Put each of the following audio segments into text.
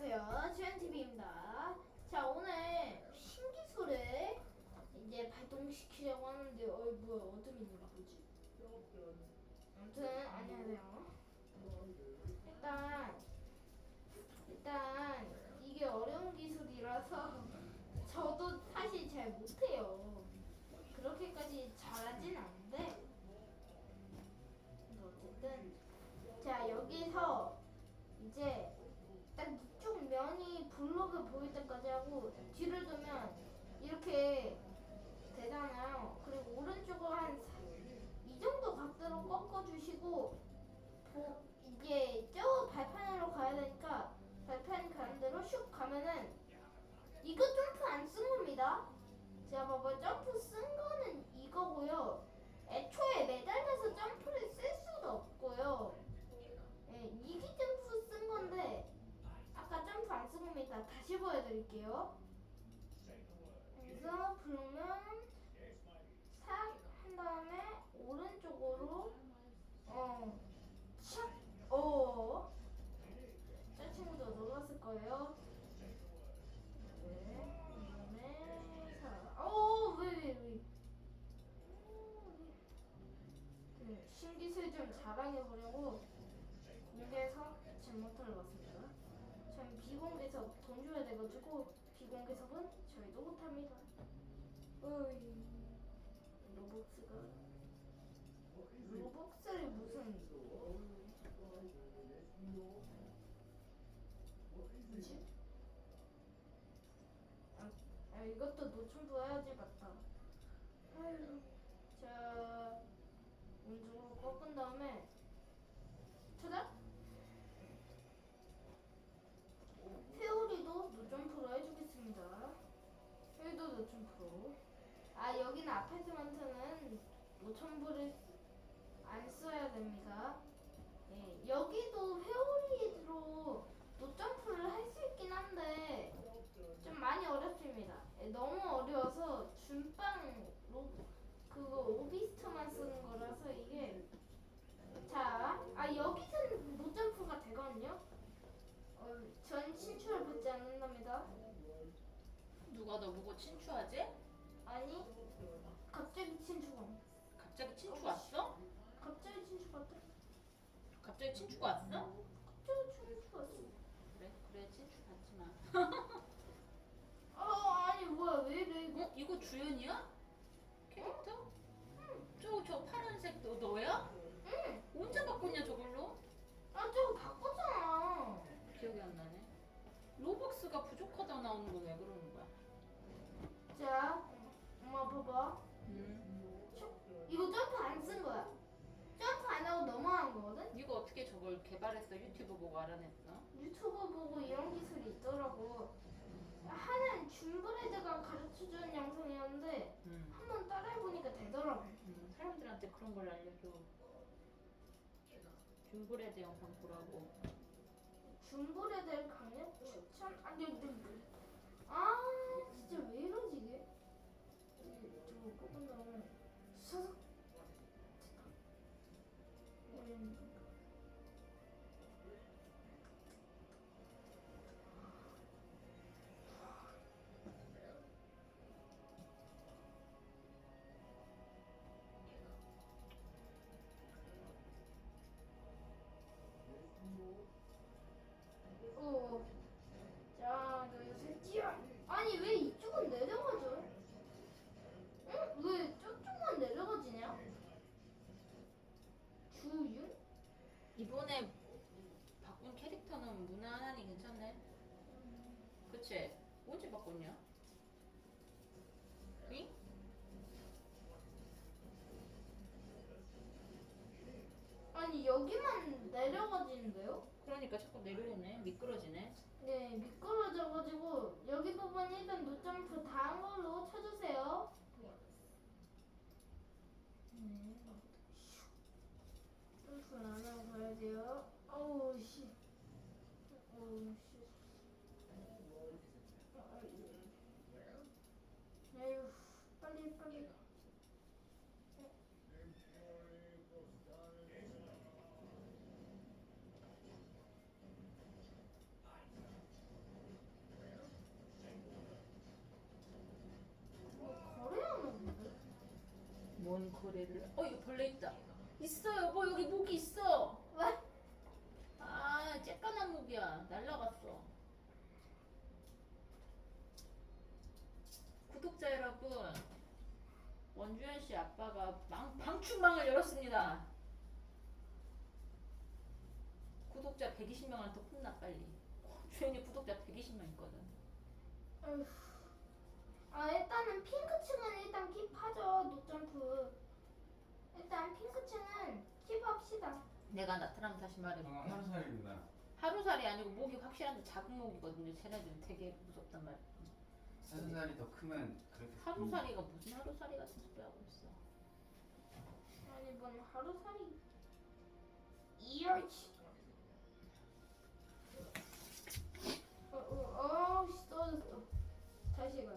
안녕하세요. 주연TV입니다. 자, 오늘 신기술을 이제 발동시키려고 하는데, 어이, 뭐야, 어둠이 누구지? 아무튼, 안녕하세요. 일단, 일단, 이게 어려운 기술이라서 저도 사실 잘 못해요. 그렇게까지 잘하진 않는데, 어쨌든, 자, 여기서 이제 딱 이쪽 면이 블록을 보일 뒤를 두면 이렇게 되잖아요. 그리고 오른쪽을 한이 정도 각도로 꺾어주시고 보, 이제 저 발판으로 가야 되니까 발판 가는 대로 슉 가면은 이거 점프 안 쓴 겁니다. 제가 봐봐 점프 쓴 거는 이거고요. 애초에 매달려서 점프를 쓸 수도 없고요. 예, 이기 점프 쓴 건데 아까 점프 안 쓴 겁니다. 다시 보여드릴게요. 그래서 부르면 삭한 다음에 오른쪽으로 어, 샥, 어. 저 친구도 놀랐을 거예요. 네, 그다음에 사, 어, 왜, 왜, 왜? 어, 왜. 네, 신기술 좀 자랑해 보려고 공개석 제목을 봤습니다. 저희 비공개석 돈 줘야 돼가지고 비공개석은 저희도 못합니다. 어이 로벅스가 로벅스를 무슨 뭐지? 아, 아 이것도 노출도 해야지 맞다. 아유, 자 오른쪽으로 꺾은 다음에 찾아? 회오리도 노점프로 해주겠습니다. 회오리도 노점프로. 아 여기는 아파트먼트는 노점프를 안 써야 됩니다. 예, 여기도 회오리로 노점프를 할 수 있긴 한데 좀 많이 어렵습니다. 예, 너무 어려워서 준빵로 그거 오비스트만 쓰는 거라서 이게 자, 아 여기서는 노점프가 되거든요. 어, 전 친추를 받지 않는답니다. 누가 너 보고 친추하지? 아니, 갑자기 친추가 왔어? 갑자기 친추 왔어. 그래 그래 친추 받지 마. 어, 아니 뭐야 왜 이래 이거? 어 이거 주연이야? 캐릭터? 저저 파란색 너 너야? 응. 언제 바꿨냐 저걸로? 아 저거 바꿨잖아. 기억이 안 나네. 로벅스가 부족하다 나오는 거왜 그러는 거야? 자, 엄마 봐봐. 음. 슉. 이거 점프 안 쓴 거야. 하고 넘어간 거거든. 이거 어떻게 저걸 개발했어? 유튜브 보고 알아냈어? 유튜브 보고 이런 기술이 있더라고. 하는 준브레드가 가르쳐주는 영상이었는데 음. 한번 따라해보니까 되더라고. 음, 사람들한테 그런 걸 알려줘. 줌브레드 영상 보라고. 준브레드 강력 추천? 아니, 근데 아 내려오네. 미끄러지네. 네, 미끄러져가지고 여기 부분 일단 노점프 다한 걸로 쳐주세요. 네. 점프를 안 하고 가야 돼요. 어우 씨. 어우 씨. 에휴, 빨리 빨리. 벌레 있다. 있어 여보 여기 모기 있어. 왜? 아 쬐깐한 모기야 날라갔어. 구독자 여러분 원주현 씨 아빠가 망, 방충망을 열었습니다. 구독자 120명한테 혼나 빨리. 주현이 구독자 120명 있거든. 아 일단은 핑크층은 일단 킵하죠 노점프 일단 핑크층은 킵합시다 내가 나타나면 다시 말해볼게. 어, 하루살입니다. 하루살이 아니고 목이 확실한데 작은 목이거든요. 쟤네들은 되게 무섭단 말이야. 하루살이 더 크면 그렇게 하루살이가 무슨 하루살이 같은 소리 하고 있어. 아니 뭔 하루살이 이열치 어어어씨 떨어졌어 다시 가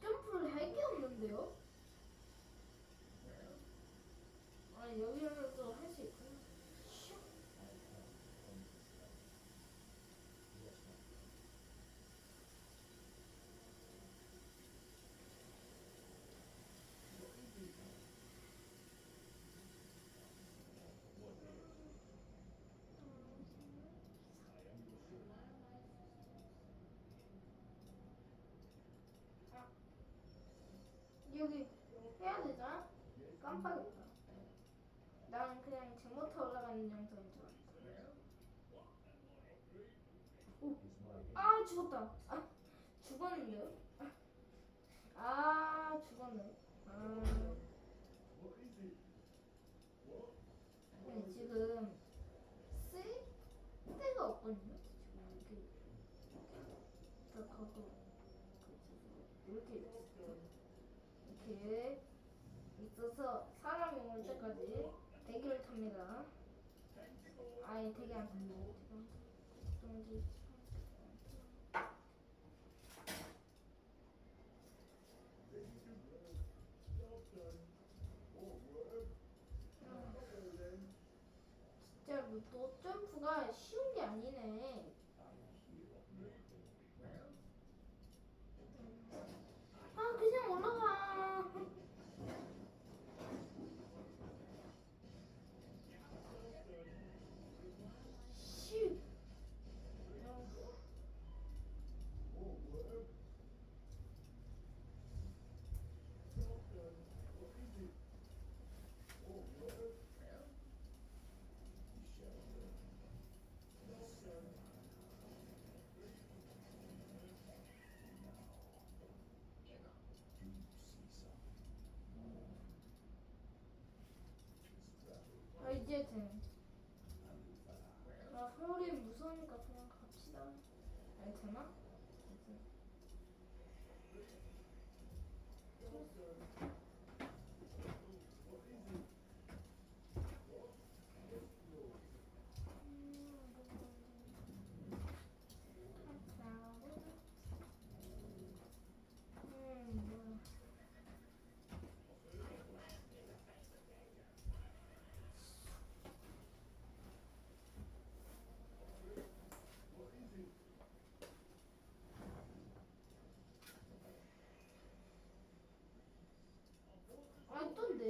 점프를 할 게 없는데요? 아 여기로도 할 수 있구나. 슉. 여기 해야 되잖아? 깜빡했다. 난 그냥 제모터 올라가는 영상인 줄 알았어. 오, 아 죽었다. 아 죽었는데요? 아 죽었네. 아. 네, 지금 쓸 데가 없거든요. 지금 이렇게 딱 하고 이렇게 이렇게 있어서 사람이 올 때까지 대기를 탑니다. 아니 대기 안. 정지. 진짜 뭐 점프가 쉬운 게 아니네. 서울이 무서우니까 그냥 갑시다. 알잖아? 알지?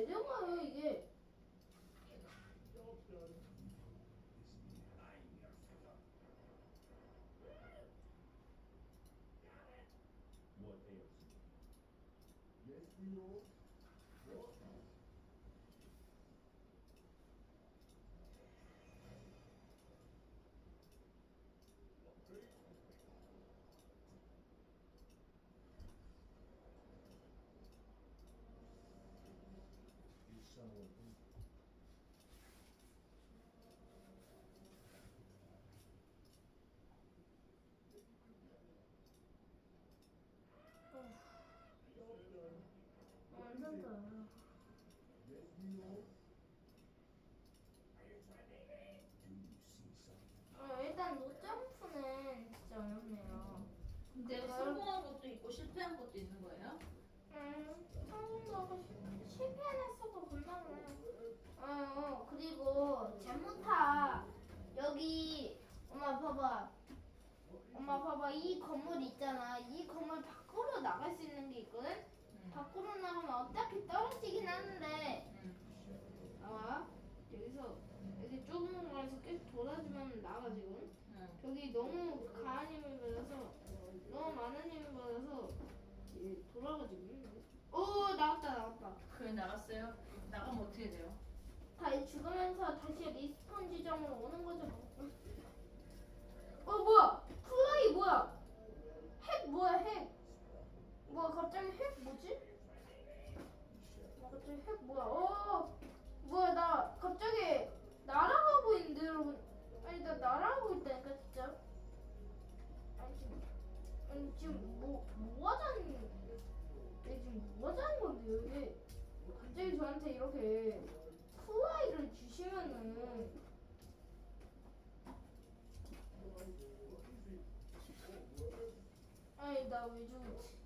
내려가요 이게. 완전 어, 일단 노점프는 진짜 어렵네요. 근데 성공한 것도 있고 실패한 것도 있는 거예요? 음, 성공하고 실- 실패했어도 금방은. 어, 그리고 잘못하 여기 엄마 봐봐. 엄마 봐봐 이 건물 있잖아. 이 건물 밖으로 나갈 수 있는 게 있거든. 응. 밖으로 나가면 어차피 떨어지긴 하는데. 응. 아 여기서 이렇게 좁은 거에서 계속 돌아주면 나가 지금. 응. 여기 너무 가한 힘을 받아서 너무 많은 힘을 받아서 이 돌아가지고 오 나왔다 나왔다 그래 나갔어요? 나가면 어떻게 돼요? 다시 죽으면서 다시 리스폰 지점으로 오는 거죠 뭐. 어 뭐야 플라이 뭐야 핵 뭐야 핵 뭐야 갑자기 핵 뭐지? 뭐 갑자기 핵 뭐야? 어 뭐야 나 갑자기 날아가고 있는데 여러분. 아니 나 날아가고 있다니까 진짜. 아니 지금 아니 지금 뭐 뭐하자는 얘 지금 뭐하자는 건데 여기. 갑자기 저한테 이렇게 플라이를 주시면은. 아니 나 왜 죽었지